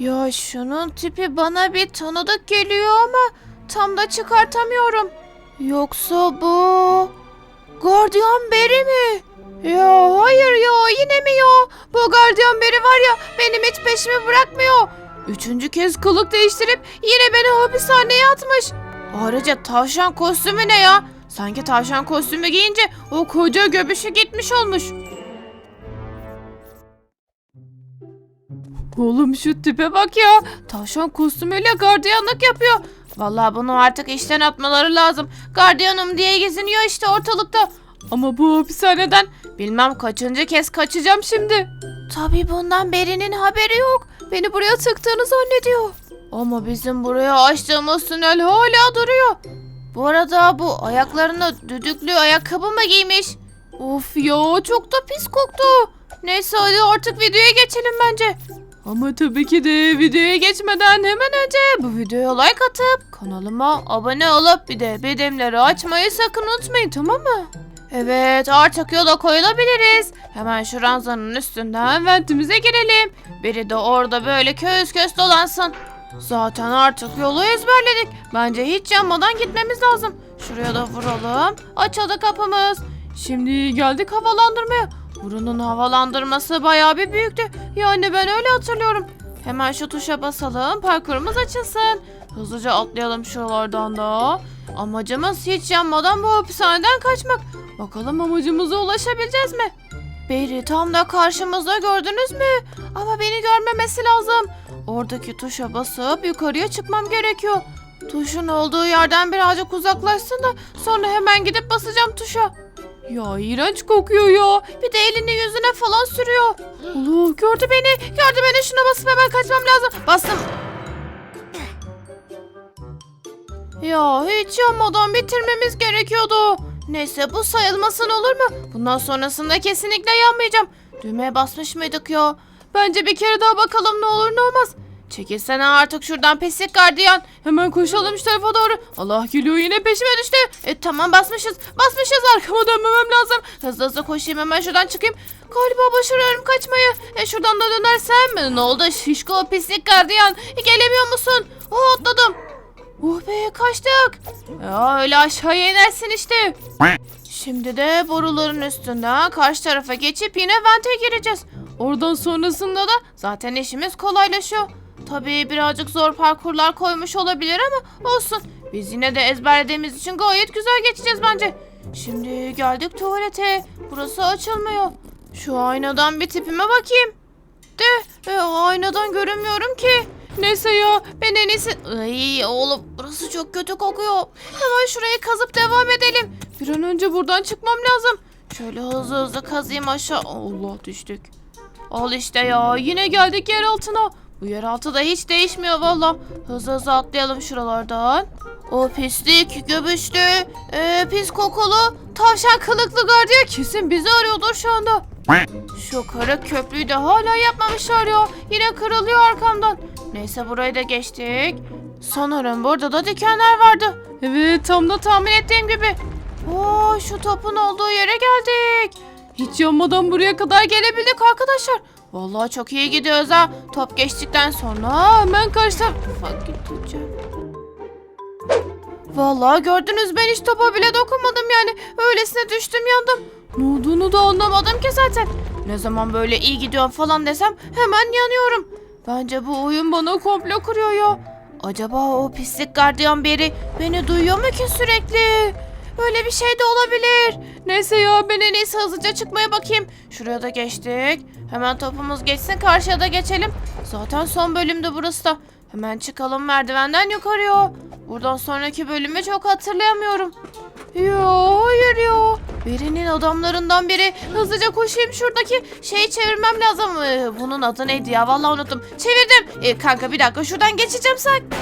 Ya şunun tipi bana bir tanıdık geliyor ama tam da çıkartamıyorum. Yoksa bu... Gardiyan Beri mi? Ya hayır ya yine mi ya? Bu gardiyan Beri var ya benim hiç peşimi bırakmıyor. Üçüncü kez kılık değiştirip yine beni hapishaneye atmış. Ayrıca tavşan kostümü ne ya? Sanki tavşan kostümü giyince o koca göbüşü gitmiş olmuş. Oğlum şu tipe bak ya. Tavşan kostümüyle gardiyanlık yapıyor. Vallahi bunu artık işten atmaları lazım. Gardiyanım diye geziniyor işte ortalıkta. Ama bu hapishaneden bilmem kaçıncı kez kaçacağım şimdi. Tabii bundan Beri'nin haberi yok. Beni buraya tıktığını zannediyor. Ama bizim buraya açtığımız tünel hala duruyor. Bu arada bu ayaklarına düdüklü ayakkabı mı giymiş? Of ya çok da pis koktu. Neyse hadi artık videoya geçelim bence. Ama tabii ki de videoya geçmeden hemen önce bu videoya like atıp kanalıma abone olup bir de bildirimleri açmayı sakın unutmayın tamam mı? Evet artık yola koyulabiliriz. Hemen şu ranzanın üstünden ventimize girelim. Biri de orada böyle köz köz dolansın. Zaten artık yolu ezberledik. Bence hiç yanmadan gitmemiz lazım. Şuraya da vuralım. Açıldı kapımız. Şimdi geldik havalandırmaya. Buranın havalandırması bayağı bir büyüktü. Yani ben öyle hatırlıyorum. Hemen şu tuşa basalım. Parkurumuz açılsın. Hızlıca atlayalım şuralardan da. Amacımız hiç yanmadan bu hapishaneden kaçmak. Bakalım amacımıza ulaşabileceğiz mi? Beri tam da karşımızda gördünüz mü? Ama beni görmemesi lazım. Oradaki tuşa basıp yukarıya çıkmam gerekiyor. Tuşun olduğu yerden birazcık uzaklaşsın da sonra hemen gidip basacağım tuşa. Ya iğrenç kokuyor ya. Bir de elini yüzüne falan sürüyor. Allah gördü beni. Gördü beni. Şuna basıp hemen kaçmam lazım. Bastım. Ya hiç yanmadan bitirmemiz gerekiyordu. Neyse bu sayılmasın olur mu? Bundan sonrasında kesinlikle yanmayacağım. Düğmeye basmış mıydık ya? Bence bir kere daha bakalım ne olur ne olmaz. Çekilsene artık şuradan pislik gardiyan. Hemen koşalım şu tarafa doğru. Allah geliyor yine peşime düştü. E tamam basmışız. Basmışız arkama dönmemem lazım. Hızlı hızlı koşayım hemen şuradan çıkayım. Galiba başarıyorum kaçmayı. E şuradan da dönersem e, ne oldu şişko pislik gardiyan. Gelemiyor musun? Oh atladım. Oh be kaçtık. Ya öyle aşağıya inersin işte. Şimdi de boruların üstünden karşı tarafa geçip yine vente gireceğiz. Oradan sonrasında da zaten işimiz kolaylaşıyor. Tabii birazcık zor parkurlar koymuş olabilir ama olsun. Biz yine de ezberlediğimiz için gayet güzel geçeceğiz bence. Şimdi geldik tuvalete. Burası açılmıyor. Şu aynadan bir tipime bakayım. De e, aynadan görünmüyorum ki. Neyse ya ben en iyisi... Ay oğlum burası çok kötü kokuyor. Hemen şurayı kazıp devam edelim. Bir an önce buradan çıkmam lazım. Şöyle hızlı hızlı kazayım aşağı. Allah düştük. Al işte ya yine geldik yer altına. Bu yer altı da hiç değişmiyor valla. Hızlı hızlı atlayalım şuralardan. O pislik, göbüşlü, ee, pis kokulu, tavşan kılıklı gardiyan kesin bizi arıyordur şu anda. Şu kara köprüyü de hala yapmamışlar ya. Yine kırılıyor arkamdan. Neyse burayı da geçtik. Sanırım burada da dikenler vardı. Evet tam da tahmin ettiğim gibi. Oo şu topun olduğu yere geldik. Hiç yanmadan buraya kadar gelebildik arkadaşlar. Vallahi çok iyi gidiyoruz ha. Top geçtikten sonra hemen karşı tarafa gideceğim. Vallahi gördünüz ben hiç topa bile dokunmadım yani. Öylesine düştüm yandım. Ne olduğunu da anlamadım ki zaten. Ne zaman böyle iyi gidiyor falan desem hemen yanıyorum. Bence bu oyun bana komplo kuruyor ya. Acaba o pislik gardiyan beri beni duyuyor mu ki sürekli? Öyle bir şey de olabilir. Neyse ya ben en iyisi hızlıca çıkmaya bakayım. Şuraya da geçtik. Hemen topumuz geçsin karşıya da geçelim. Zaten son bölümde burası da. Hemen çıkalım merdivenden yukarıya. Buradan sonraki bölümü çok hatırlayamıyorum. Yo hayır ya. Birinin adamlarından biri hızlıca koşayım şuradaki şeyi çevirmem lazım. Ee, bunun adı neydi ya vallahi unuttum. Çevirdim. Ee, kanka bir dakika şuradan geçeceğim sakince.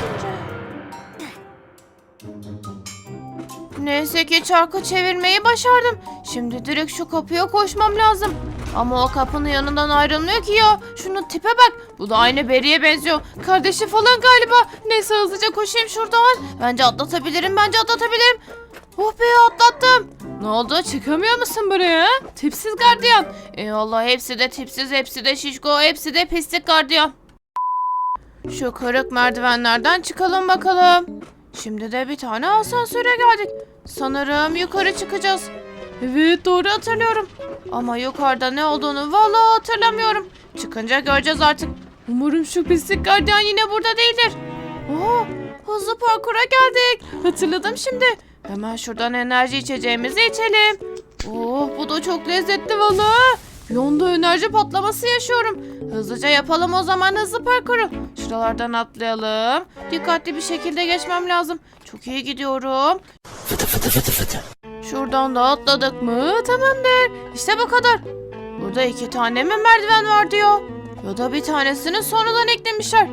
Neyse ki çarkı çevirmeyi başardım. Şimdi direkt şu kapıya koşmam lazım. Ama o kapının yanından ayrılmıyor ki ya. Şunun tipe bak. Bu da aynı Beri'ye benziyor. Kardeşi falan galiba. Neyse hızlıca koşayım şuradan. Bence atlatabilirim. Bence atlatabilirim. Oh be atlattım. Ne oldu? Çıkamıyor musun buraya? Tipsiz gardiyan. Eyvallah hepsi de tipsiz, hepsi de şişko, hepsi de pislik gardiyan. Şu kırık merdivenlerden çıkalım bakalım. Şimdi de bir tane asansöre geldik. Sanırım yukarı çıkacağız. Evet doğru hatırlıyorum. Ama yukarıda ne olduğunu vallahi hatırlamıyorum. Çıkınca göreceğiz artık. Umarım şu pislik gardiyan yine burada değildir. Oo, hızlı parkura geldik. Hatırladım şimdi. Hemen şuradan enerji içeceğimizi içelim. Oh bu da çok lezzetli vallahi. Anda enerji patlaması yaşıyorum. Hızlıca yapalım o zaman hızlı parkuru. Şuralardan atlayalım. Dikkatli bir şekilde geçmem lazım. Çok iyi gidiyorum. Şuradan da atladık mı? Tamamdır. İşte bu kadar. Burada iki tane mi merdiven var diyor. Ya da bir tanesini sonradan eklemişler.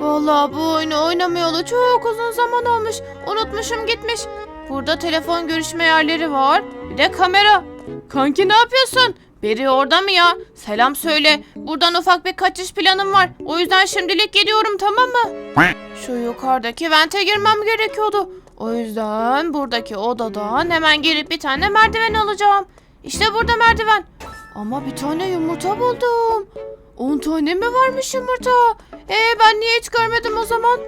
Vallahi bu oyunu oynamayalı çok uzun zaman olmuş. Unutmuşum gitmiş. Burada telefon görüşme yerleri var. Bir de kamera. Kanki ne yapıyorsun? Beri orada mı ya? Selam söyle. Buradan ufak bir kaçış planım var. O yüzden şimdilik geliyorum tamam mı? Şu yukarıdaki vente girmem gerekiyordu. O yüzden buradaki odadan hemen gelip bir tane merdiven alacağım. İşte burada merdiven. Ama bir tane yumurta buldum. 10 tane mi varmış yumurta? Ee ben niye hiç görmedim o zaman?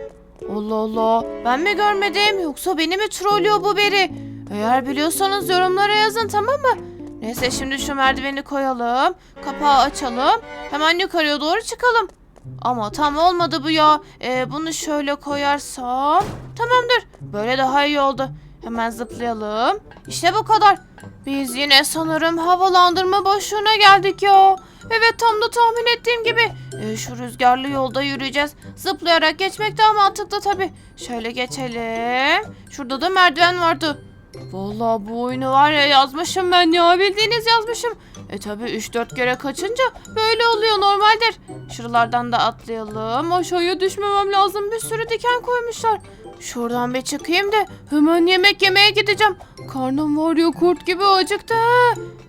Allah Allah ben mi görmedim yoksa beni mi trollüyor bu beri? Eğer biliyorsanız yorumlara yazın tamam mı? Neyse şimdi şu merdiveni koyalım. Kapağı açalım. Hemen yukarıya doğru çıkalım. Ama tam olmadı bu ya. Ee, bunu şöyle koyarsam. Tamamdır. Böyle daha iyi oldu. Hemen zıplayalım. İşte bu kadar. Biz yine sanırım havalandırma boşluğuna geldik ya. Evet tam da tahmin ettiğim gibi. Ee, şu rüzgarlı yolda yürüyeceğiz. Zıplayarak geçmek daha mantıklı tabii. Şöyle geçelim. Şurada da merdiven vardı. Vallahi bu oyunu var ya yazmışım ben ya bildiğiniz yazmışım. E tabi 3-4 kere kaçınca böyle oluyor normaldir. Şuralardan da atlayalım. Aşağıya düşmemem lazım. Bir sürü diken koymuşlar. Şuradan bir çıkayım da hemen yemek yemeye gideceğim. Karnım var ya kurt gibi acıktı.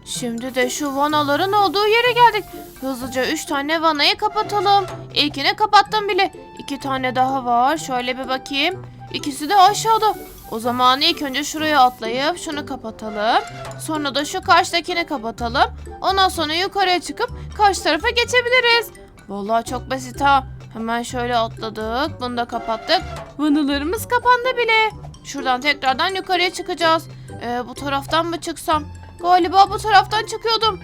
Şimdi de şu vanaların olduğu yere geldik. Hızlıca 3 tane vanayı kapatalım. İlkini kapattım bile. 2 tane daha var. Şöyle bir bakayım. İkisi de aşağıda. O zaman ilk önce şuraya atlayıp şunu kapatalım. Sonra da şu karşıdakini kapatalım. Ondan sonra yukarıya çıkıp karşı tarafa geçebiliriz. Vallahi çok basit ha. Hemen şöyle atladık. Bunu da kapattık. Vanalarımız kapandı bile. Şuradan tekrardan yukarıya çıkacağız. Ee, bu taraftan mı çıksam? Galiba bu taraftan çıkıyordum.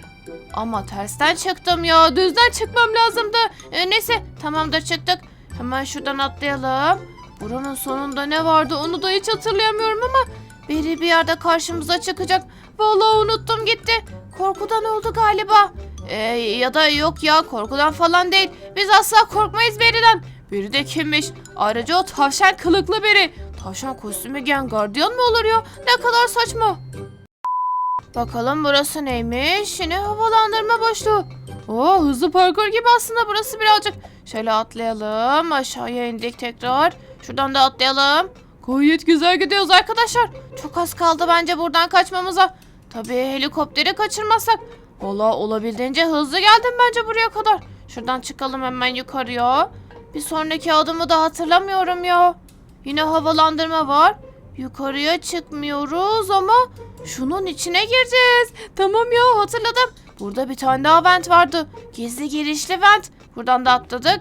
Ama tersten çıktım ya. Düzden çıkmam lazımdı. Ee, neyse tamamdır çıktık. Hemen şuradan atlayalım. Buranın sonunda ne vardı onu da hiç hatırlayamıyorum ama biri bir yerde karşımıza çıkacak. Vallahi unuttum gitti. Korkudan oldu galiba. Ee, ya da yok ya korkudan falan değil. Biz asla korkmayız Beri'den. Biri de kimmiş? Ayrıca o tavşan kılıklı biri. Tavşan kostümü giyen gardiyan mı olur ya? Ne kadar saçma. Bakalım burası neymiş? Yine havalandırma boşluğu. Oo hızlı parkur gibi aslında burası birazcık. Şöyle atlayalım. Aşağıya indik tekrar. Şuradan da atlayalım. Gayet güzel gidiyoruz arkadaşlar. Çok az kaldı bence buradan kaçmamıza. Tabii helikopteri kaçırmazsak. Valla olabildiğince hızlı geldim bence buraya kadar. Şuradan çıkalım hemen yukarıya. Bir sonraki adımı da hatırlamıyorum ya. Yine havalandırma var. Yukarıya çıkmıyoruz ama şunun içine gireceğiz. Tamam ya hatırladım. Burada bir tane daha vent vardı. Gizli girişli vent. Buradan da atladık.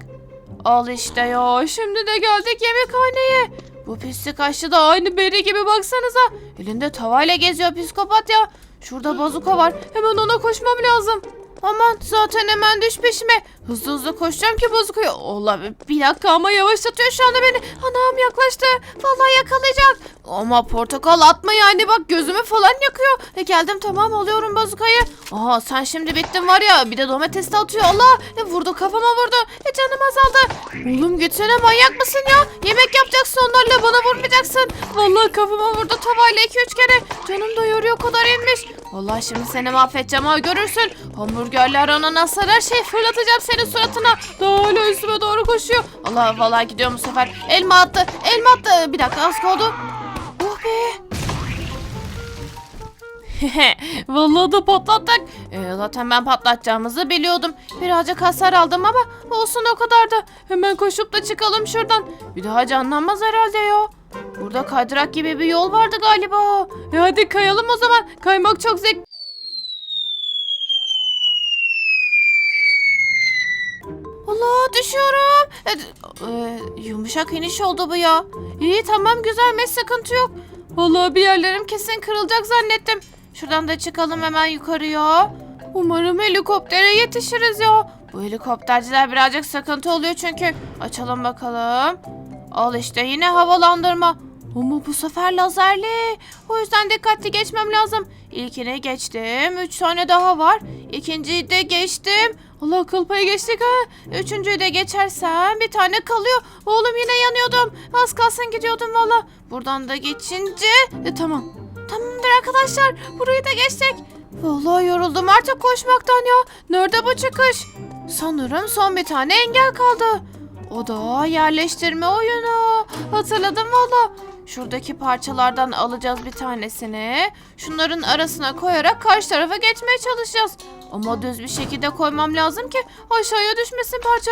Al işte ya. Şimdi de geldik yemekhaneye. Bu pislik aşçı da aynı beri gibi baksanıza. Elinde tavayla geziyor psikopat ya. Şurada bazuka var. Hemen ona koşmam lazım. Aman zaten hemen düş peşime. Hızlı hızlı koşacağım ki bozukaya. Allah bir dakika ama yavaşlatıyor şu anda beni. Anam yaklaştı. Vallahi yakalayacak. Ama portakal atma yani bak gözümü falan yakıyor. E geldim tamam alıyorum bazukayı. Aha sen şimdi bittin var ya bir de domates de atıyor Allah. E vurdu kafama vurdu. E canım azaldı. Oğlum gitsene manyak mısın ya? Yemek yapacaksın onlarla bana vurmayacaksın. Vallahi kafama vurdu tavayla 2-3 kere. Canım da yoruyor kadar inmiş. Vallahi şimdi seni mahvedeceğim ha görürsün. Hamburgerler ananaslar her şey fırlatacağım senin suratına. Öyle üstüme doğru koşuyor. Allah vallahi gidiyor bu sefer. Elma attı. Elma attı. Bir dakika az kaldı. Oh be. Vallahi da patlattık. Ee, zaten ben patlatacağımızı biliyordum. Birazcık hasar aldım ama olsun o kadar da. Hemen koşup da çıkalım şuradan. Bir daha canlanmaz herhalde ya. Burada kaydırak gibi bir yol vardı galiba. E hadi kayalım o zaman. Kaymak çok zevk. Allah düşüyorum. E, e, yumuşak iniş oldu bu ya. İyi tamam güzelmiş sıkıntı yok. Vallahi bir yerlerim kesin kırılacak zannettim. Şuradan da çıkalım hemen yukarıya. Umarım helikoptere yetişiriz ya. Bu helikopterciler birazcık sıkıntı oluyor çünkü. Açalım bakalım. Al işte yine havalandırma. Ama bu sefer lazerli. O yüzden dikkatli geçmem lazım. İlkini geçtim. Üç tane daha var. İkinciyi de geçtim. Allah kıl payı geçtik ha. Üçüncüyü de geçersem bir tane kalıyor. Oğlum yine yanıyordum. Az kalsın gidiyordum valla. Buradan da geçince... E, tamam. Tamamdır arkadaşlar. Burayı da geçtik. Vallahi yoruldum artık koşmaktan ya. Nerede bu çıkış? Sanırım son bir tane engel kaldı. O da yerleştirme oyunu. Hatırladım valla. Şuradaki parçalardan alacağız bir tanesini. Şunların arasına koyarak karşı tarafa geçmeye çalışacağız. Ama düz bir şekilde koymam lazım ki aşağıya düşmesin parça.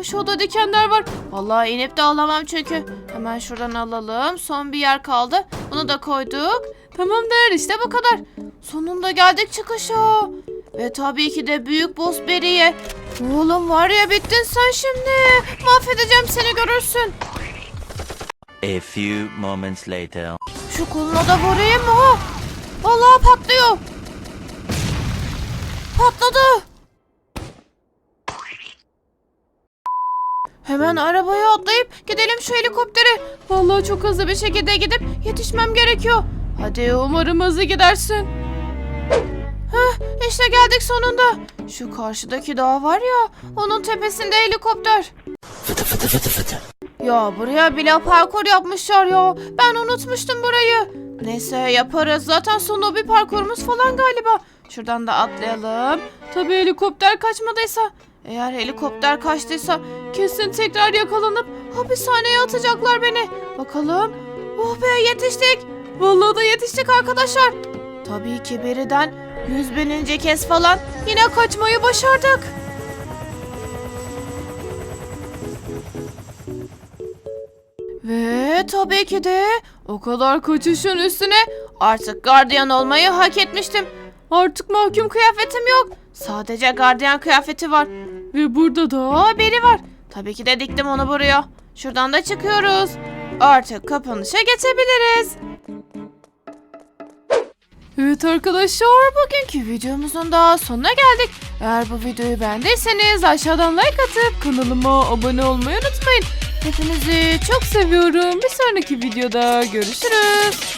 Aşağıda dikenler var. Vallahi inip de alamam çünkü. Hemen şuradan alalım. Son bir yer kaldı. Bunu da koyduk. Tamamdır işte bu kadar. Sonunda geldik çıkışa. Ve tabii ki de büyük boss Beri'ye. Oğlum var ya bittin sen şimdi. Mahvedeceğim seni görürsün. A few moments later. Şu koluna da vurayım mı? Vallahi patlıyor. Patladı. Hemen arabaya atlayıp gidelim şu helikoptere. Vallahi çok hızlı bir şekilde gidip yetişmem gerekiyor. Hadi umarım hızlı gidersin. Heh, işte geldik sonunda. Şu karşıdaki dağ var ya, onun tepesinde helikopter. Ya buraya bile parkur yapmışlar ya. Ben unutmuştum burayı. Neyse yaparız. Zaten sonunda bir parkurumuz falan galiba. Şuradan da atlayalım. Tabii helikopter kaçmadıysa. Eğer helikopter kaçtıysa kesin tekrar yakalanıp hapishaneye atacaklar beni. Bakalım. Oh be yetiştik. Vallahi da yetiştik arkadaşlar. Tabii ki biriden yüz bininci kez falan yine kaçmayı başardık. Ve tabii ki de o kadar kaçışın üstüne artık gardiyan olmayı hak etmiştim. Artık mahkum kıyafetim yok. Sadece gardiyan kıyafeti var. Ve burada da biri var. Tabii ki de diktim onu buraya. Şuradan da çıkıyoruz. Artık kapanışa geçebiliriz. Evet arkadaşlar bugünkü videomuzun da sonuna geldik. Eğer bu videoyu beğendiyseniz aşağıdan like atıp kanalıma abone olmayı unutmayın. Hepinizi çok seviyorum. Bir sonraki videoda görüşürüz.